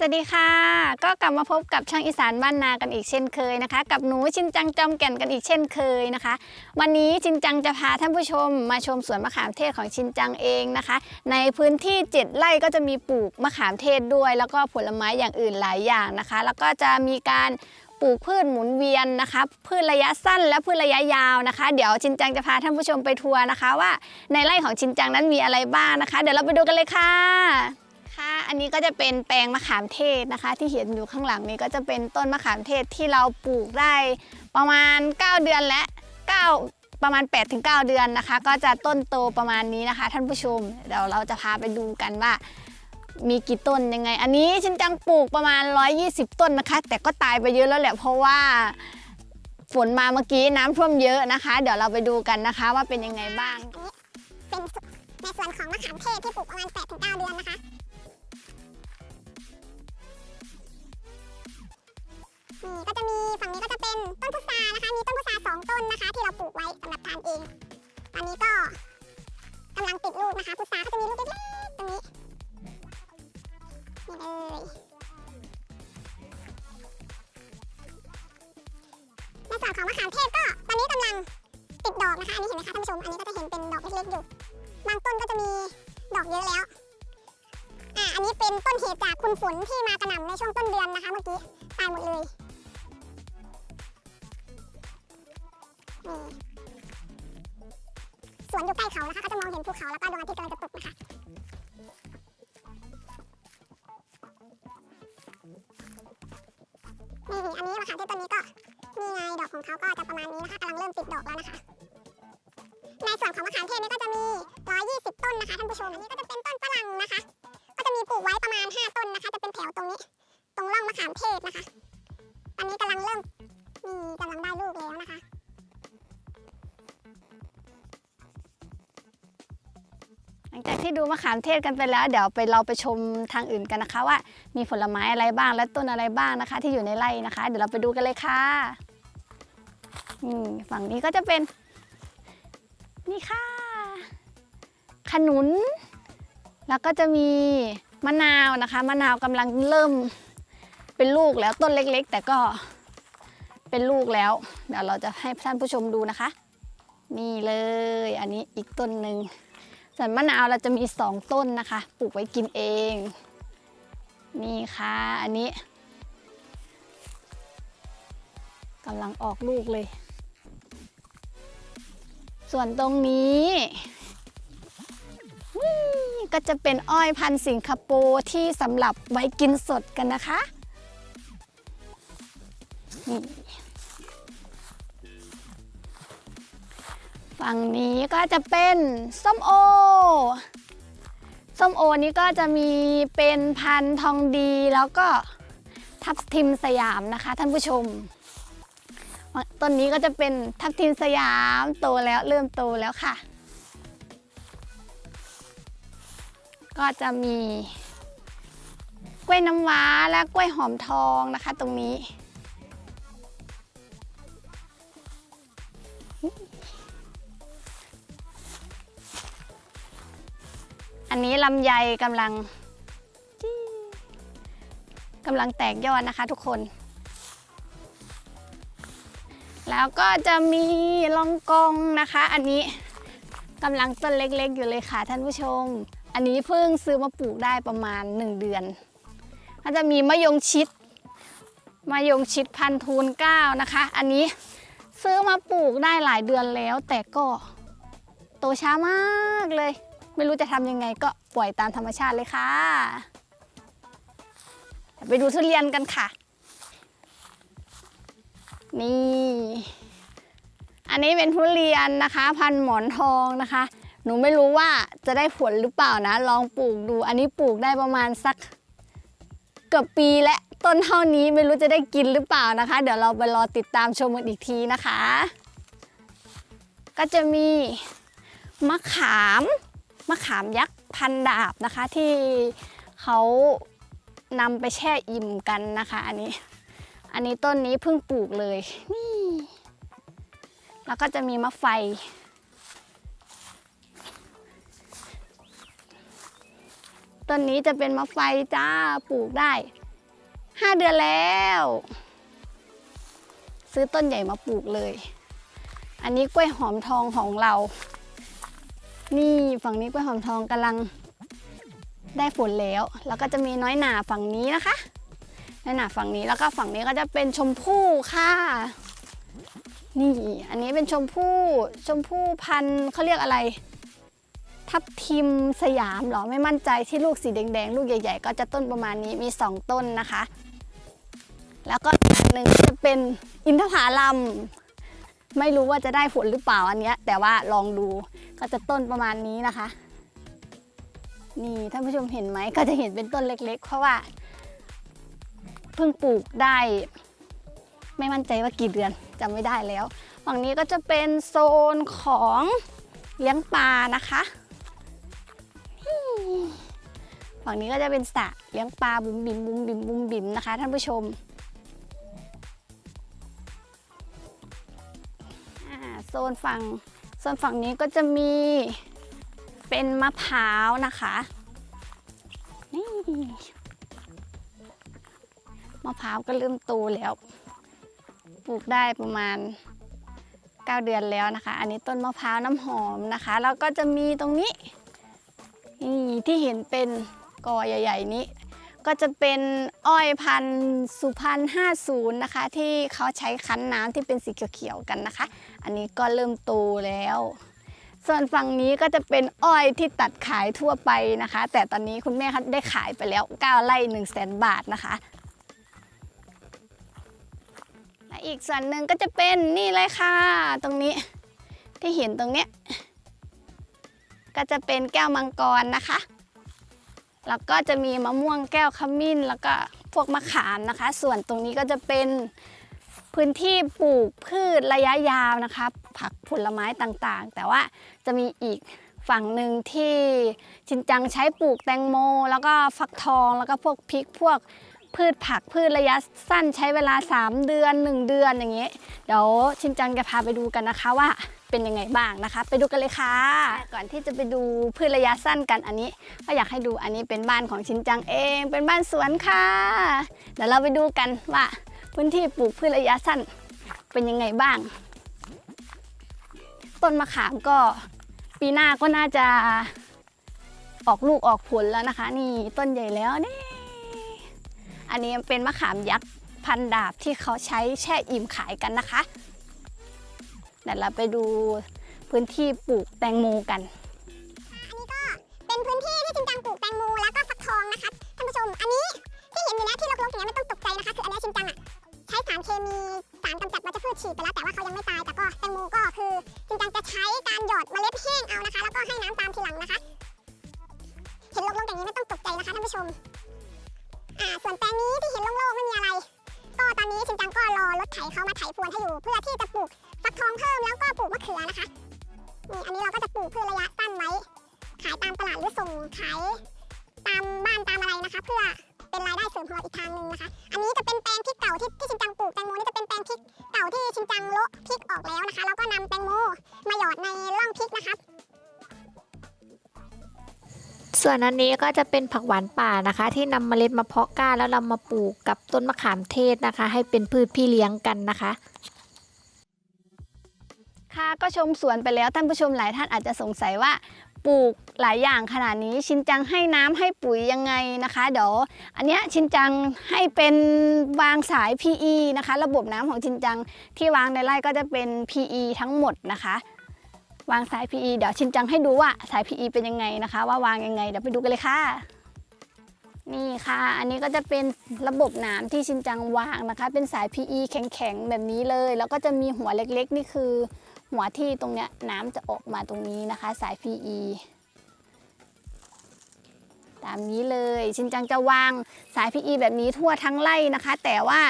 สวัสดีค่ะ ก็กลับมาพบกับช่างอีสานบ้านนากันอีกเช่นเคยนะคะ กับหนูชินจังจอมแก่นกันอีกเช่นเคยนะคะ วันนี้ชินจังจะพาท่านผู้ชมมาชมสวนมะขามเทศของชินจังเองนะคะ ในพื้นที่ 7 ไร่ก็จะมีปลูกมะขามเทศด้วย แล้วก็ผลไม้อย่างอื่นหลายอย่างนะคะ แล้วก็จะมีการปลูกพืชหมุนเวียนนะคะพืชระยะสั้นและพืชระยะยาวนะคะ เดี๋ยวชินจังจะพาท่านผู้ชมไปทัวร์นะคะ ว่าในไร่ของชินจังนั้นมีอะไรบ้างนะคะ เดี๋ยวเราไปดูกันเลยค่ะ คะ อันนี้ก็จะเป็นแปลงมะขามเทศนะคะ ที่เห็นอยู่ข้างหลังนี้ก็จะเป็นต้นมะขามเทศที่เราปลูกได้ประมาณ 9 เดือนและ 9 ประมาณ 8-9 เดือนนะคะ ก็จะต้นโตประมาณนี้นะคะ ท่านผู้ชมเดี๋ยวเราจะพาไปดูกันว่ามีกี่ต้นยังไง อันนี้ชินจังปลูกประมาณ 120 ต้นนะคะ แต่ก็ตายไปเยอะแล้วแหละเพราะว่าฝนมาเมื่อกี้น้ำท่วมเยอะนะคะ เดี๋ยวเราไปดูกันนะคะว่าเป็นยังไงบ้าง เป็นในส่วนของมะขามเทศที่ปลูกประมาณ8-9 เดือนนะคะ นี่ก็จะมีฝั่งนี้ก็จะเป็นต้นพุทรานะคะ มีต้นพุทราสองต้นนะคะ ที่เราปลูกไว้สำหรับทานเอง ตอนนี้ก็กำลังติดลูกนะคะพุทราก็จะมีลูกเล็กๆตรงนี้นี่เลยในส่วนของมะขามเทศก็ตอนนี้กำลังติดดอกนะคะ อันนี้เห็นไหมคะท่านผู้ชม อันนี้ก็จะเห็นเป็นดอกเล็กๆอยู่ บางต้นก็จะมีดอกเยอะแล้วอ่าอันนี้เป็นต้นเหตุจากคุณฝนที่มากระหน่ำในช่วงต้นเดือนนะคะ เมื่อกี้ตายหมดเลย สวนอยู่ใกล้เขานะคะก็จะมองเห็นภูเขาแล้วก็ดวงอาทิตย์กำลังจะตกนะคะนี่อันนี้มะขามเทศต้นนี้ก็นี่ไงดอกของเขาก็จะประมาณนี้นะคะกำลังเริ่มติดดอกแล้วนะคะ ในส่วนของมะขามเทศนี่ก็จะมี 120 ต้นนะคะท่านผู้ชมอันนี้ก็จะเป็นต้นฝรั่งนะคะ ก็จะมีปลูกไว้ประมาณ 5 ต้นนะคะ จะเป็นแถวตรงนี้ ตรงร่องมะขามเทศนะคะตอนนี้กำลังเริ่มนี่กำลังได้ลูกแล้วนะคะ ลังจากที่ดูมะขามเทศกันไปแล้ว เดี๋ยวไปเราไปชมทางอื่นกันนะคะ ว่ามีผลไม้อะไรบ้างและต้นอะไรบ้างนะคะ ที่อยู่ในไร่นะคะ เดี๋ยวเราไปดูกันเลยค่ะนี่ฝั่งนี้ก็จะเป็น นี่ค่ะ ขนุน แล้วก็จะมีมะนาวนะคะมะนาวกำลังเริ่มเป็นลูกแล้วต้นเล็ก ๆ แต่ก็เป็นลูกแล้ว เดี๋ยวเราจะให้ท่านผู้ชมดูนะคะ นี่เลย อันนี้อีกต้นหนึ่ง ส่วนมะนาวเราจะมีสองต้นนะคะ ปลูกไว้กินเอง นี่ค่ะ อันนี้กำลังออกลูกเลย ส่วนตรงนี้ก็จะเป็นอ้อยพันธุ์สิงคโปร์ที่สำหรับไว้กินสดกันนะคะนี่ ฝั่งนี้ก็จะเป็นส้มโอ ส้มโอนี้ก็จะมีเป็นพันธุ์ทองดีแล้วก็ทับทิมสยามนะคะท่านผู้ชม ต้นนี้ก็จะเป็นทับทิมสยามโตแล้วเริ่มโตแล้วค่ะ ก็จะมีกล้วยน้ำว้าและกล้วยหอมทองนะคะตรงนี้ อันนี้ลำไยกำลังกำลังแตกยอดนะคะทุกคน แล้วก็จะมีลองกองนะคะ อันนี้กำลังต้นเล็กๆ อยู่เลยค่ะท่านผู้ชม อันนี้เพิ่งซื้อมาปลูกได้ประมาณ 1 เดือน ก็จะมีมะยงชิดมะยงชิดพันธุ์ทูนเก้านะคะ อันนี้ซื้อมาปลูกได้หลายเดือนแล้ว แต่ก็โตช้ามากเลย ไม่รู้จะทำยังไงก็ปล่อยตามธรรมชาติเลยค่ะ ไปดูทุเรียนกันค่ะ นี่ อันนี้เป็นทุเรียนนะคะ พันหมอนทองนะคะ หนูไม่รู้ว่าจะได้ผลหรือเปล่านะ ลองปลูกดู อันนี้ปลูกได้ประมาณสักเกือบปีและต้นเท่านี้ไม่รู้จะได้กินหรือเปล่านะคะ เดี๋ยวเราไปรอติดตามชมกันอีกทีนะคะ ก็จะมีมะขาม มะขามยักษ์พันดาบนะคะ ที่เขานำไปแช่อิ่มกันนะคะ อันนี้ อันนี้ต้นนี้เพิ่งปลูกเลยนี่แล้วก็จะมีมะไฟ ต้นนี้จะเป็นมะไฟจ้าปลูกได้ห้าเดือนแล้ว ซื้อต้นใหญ่มาปลูกเลย อันนี้กล้วยหอมทองของเรา นี่ฝั่งนี้กล้วยหอมทองกำลังได้ผลแล้ว แล้วก็จะมีน้อยหนาฝั่งนี้นะคะ น้อยหนาฝั่งนี้แล้วก็ฝั่งนี้ก็จะเป็นชมพู่ค่ะ นี่อันนี้เป็นชมพู่ชมพู่พันธุ์เขาเรียกอะไร ทับทิมสยามหรอไม่มั่นใจที่ลูกสีแดงๆ ลูกใหญ่ ๆ ก็จะต้นประมาณนี้มี 2 ต้นนะคะ แล้วก็อีกอันหนึ่งจะเป็นอินทผลัม ไม่รู้ว่าจะได้ผลหรือเปล่าอันเนี้ย แต่ว่าลองดูก็จะต้นประมาณนี้นะคะ นี่ท่านผู้ชมเห็นไหมก็จะเห็นเป็นต้นเล็ก ๆ เพราะว่าเพิ่งปลูกได้ ไม่มั่นใจว่ากี่เดือนจำไม่ได้แล้วฝั่งนี้ก็จะเป็นโซนของเลี้ยงปลานะคะฝั่งนี้ก็จะเป็นสระเลี้ยงปลาบุ๋มบิ๋มบุ๋มบิ๋มบุ๋มบิ๋มนะคะ ท่านผู้ชม โซนฝั่งโซนฝั่งนี้ก็จะมีเป็นมะพร้าวนะคะนี่มะพร้าวก็เริ่มโตแล้ว ปลูกได้ประมาณ 9 เดือนแล้วนะคะ อันนี้ต้นมะพร้าวน้ำหอมนะคะ แล้วก็จะมีตรงนี้นี่ที่เห็นเป็นกอใหญ่ ๆ นี้ ก็จะเป็นอ้อยพันธุ์สุพรรณ50นะคะ ที่เขาใช้คั้นน้ำที่เป็นสีเขียวๆกันนะคะ อันนี้ก็เริ่มโตแล้ว ส่วนฝั่งนี้ก็จะเป็นอ้อยที่ตัดขายทั่วไปนะคะ แต่ตอนนี้คุณแม่เขาได้ขายไปแล้ว 9 ไร่1 0 0 0 0แบาทนะคะและอีกส่วนหนึ่งก็จะเป็นนี่เลยค่ะ ตรงนี้ที่เห็นตรงเนี้ยก็จะเป็นแก้วมังกรนะคะ แล้วก็จะมีมะม่วงแก้วขมิ้น แล้วก็พวกมะขามนะคะ ส่วนตรงนี้ก็จะเป็น พื้นที่ปลูกพืชระยะยาวนะคะ ผักผลไม้ต่างๆ แต่ว่าจะมีอีกฝั่งหนึ่งที่ชินจังใช้ปลูกแตงโม แล้วก็ฟักทองแล้วก็พวกพริกพวกพืชผักพืชระยะสั้นใช้เวลา 3 เดือน 1 เดือนอย่างเงี้ยเดี๋ยวชินจังจะพาไปดูกันนะคะว่าเป็นยังไงบ้างนะคะ ไปดูกันเลยค่ะ ก่อนที่จะไปดูพืชระยะสั้นกันอันนี้ ก็อยากให้ดูอันนี้เป็นบ้านของชินจังเอง เป็นบ้านสวนค่ะ เดี๋ยวเราไปดูกันว่า พื้นที่ปลูกพืชระยะสั้นเป็นยังไงบ้าง ต้นมะขามก็ปีหน้าก็น่าจะออกลูกออกผลแล้วนะคะ นี่ต้นใหญ่แล้วนี่ อันนี้เป็นมะขามยักษ์พันดาบที่เขาใช้แช่อิ่มขายกันนะคะเดี๋ยวเราไปดูพื้นที่ปลูกแตงโมกันอันนี้ก็เป็นพื้นที่ที่ชินจังปลูกแตงโมแล้วก็ฟักทองนะคะท่านผู้ชม อันนี้ที่เห็นอยู่นี้ที่รกๆอย่างนี้ไม่ต้องตกใจนะคะคืออันนี้ชินจังอะ ใช้สารเคมีสารกำจัดวัชพืชฉีดไปแล้วแต่ว่าเขายังไม่ตายแต่ก็แตงโมก็คือชินจังจะใช้การหยดเมล็ดแห้งเอานะคะ แล้วก็ให้น้ำตามทีหลังนะคะ เห็นรกๆอย่างนี้ไม่ต้องตกใจนะคะท่านผู้ชมอ่าส่วนแปลงนี้ที่เห็นโล่งๆไม่มีอะไร ก็ตอนนี้ชินจังก็รอรถไถเขามาไถพรวนให้อยู่ เพื่อที่จะปลูกฟักทองเพิ่มแล้วก็ปลูกมะเขือนะคะนี่อันนี้เราก็จะปลูกเพืชระยะสั้นไว้ขายตามตลาดหรือส่งขายตามบ้านตามอะไรนะคะ เพื่อ เป็นรายได้เสริมของเราอีกทางหนึ่งนะคะ อันนี้จะเป็นแปลงพริกเก่าที่ที่ชินจังปลูกแตงโมนี่จะเป็นแปลงพริกเก่าที่ชินจังโละพริกออกแล้วนะคะ แล้วก็นำแตงโมมาหยอดในร่องพริกนะคะส่วนอันนี้ก็จะเป็นผักหวานป่านะคะ ที่นำเมล็ดมาเพาะกล้าแล้วเรามาปลูกกับต้นมะขามเทศนะคะ ให้เป็นพืชพี่เลี้ยงกันนะคะ ค่ะก็ชมสวนไปแล้วท่านผู้ชมหลายท่านอาจจะสงสัยว่า ปลูกหลายอย่างขนาดนี้ชินจังให้น้ำให้ปุ๋ยยังไงนะคะเดี๋ยวอันเนี้ยชินจังให้เป็นวางสาย PE นะคะ ระบบน้ำของชินจังที่วางในไร่ก็จะเป็น PE ทั้งหมดนะคะ วางสาย PE เดี๋ยวชินจังให้ดูว่าสาย PE เป็นยังไงนะคะ ว่าวางยังไงเดี๋ยวไปดูกันเลยค่ะนี่ค่ะ อันนี้ก็จะเป็นระบบน้ำที่ชินจังวางนะคะ เป็นสาย PE แข็งๆ แบบนี้เลย แล้วก็จะมีหัวเล็กๆ นี่คือ หัวที่ตรงเนี้ยน้ำจะออกมาตรงนี้นะคะ สาย PE ตามนี้เลยชินจังจะวางสาย PE แบบนี้ทั่วทั้งไร่นะคะ แต่ว่า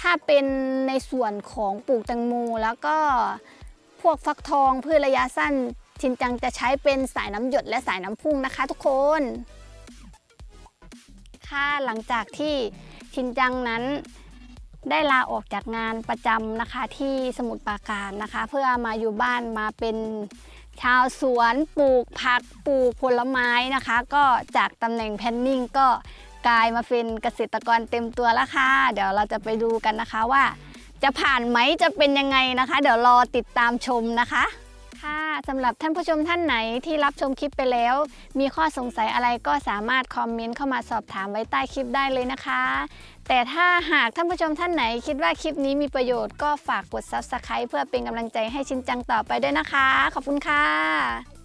ถ้าเป็นในส่วนของปลูกแตงโมแล้วก็พวกฟักทองพืชระยะสั้น ชินจังจะใช้เป็นสายน้ำหยดและสายน้ำพุ่งนะคะทุกคนค่ะหลังจากที่ชินจังนั้น ได้ลาออกจากงานประจำนะคะที่สมุทรปราการนะคะ เพื่อมาอยู่บ้านมาเป็นชาวสวนปลูกผักปลูกผลไม้นะคะ ก็จากตำแหน่งแพนนิ่งก็กลายมาเป็นเกษตรกรเต็มตัวแล้วค่ะ เดี๋ยวเราจะไปดูกันนะคะว่า จะผ่านไหมจะเป็นยังไงนะคะ เดี๋ยวรอติดตามชมนะคะ ค่ะสำหรับท่านผู้ชมท่านไหนที่รับชมคลิปไปแล้ว มีข้อสงสัยอะไรก็สามารถคอมเมนต์เข้ามาสอบถามไว้ใต้คลิปได้เลยนะคะ แต่ถ้าหากท่านผู้ชมท่านไหนคิดว่าคลิปนี้มีประโยชน์ก็ฝากกด Subscribe เพื่อเป็นกำลังใจให้ชินจังต่อไปด้วยนะคะ ขอบคุณค่ะ